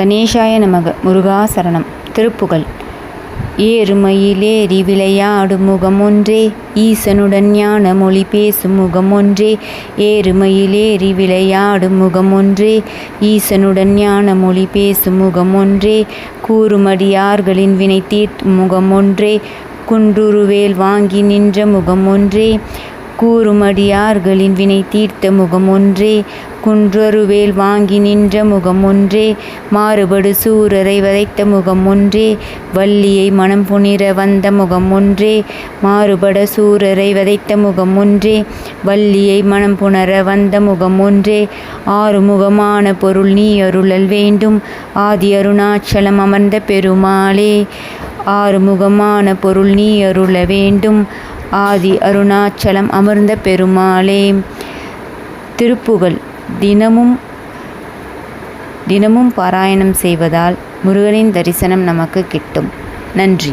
கணேசாய நமக. முருகாசரணம் திருப்புகழ். ஏறுமயிலேறி விளையாடும் முகம் ஒன்றே ஈசனுடன் ஞான மொழி பேசும் முகம் ஒன்றே ஏறுமயிலேறி விளையாடும் முகம் ஒன்றே ஈசனுடன் ஞான மொழி பேசும் முகம் ஒன்றே கூறுமடியார்களின் வினை தீர்த்தும் முகம் ஒன்றே குன்றுருவேல் வாங்கி நின்ற முகம் ஒன்றே கூறுமடியார்களின் வினை தீர்த்த முகம் ஒன்றே குன்றருவேல் வாங்கி நின்ற முகம் ஒன்றே மாறுபடு சூரரை வதைத்த முகம் ஒன்றே வள்ளியை மனம் புனிர வந்த முகம் ஒன்றே மாறுபட சூரரை வதைத்த முகம் ஒன்றே வள்ளியை மனம் புணர வந்த முகம் ஒன்றே ஆறுமுகமான பொருள் நீ அருளல் வேண்டும் ஆதி அருணாச்சலம் அமர்ந்த பெருமாளே ஆறுமுகமான பொருள் நீ அருள வேண்டும் ஆதி அருணாச்சலம் அமர்ந்த பெருமாளே. திருப்புகழ். தினமும் தினமும் பாராயணம் செய்வதால் முருகனின் தரிசனம் நமக்கு கிட்டும். நன்றி.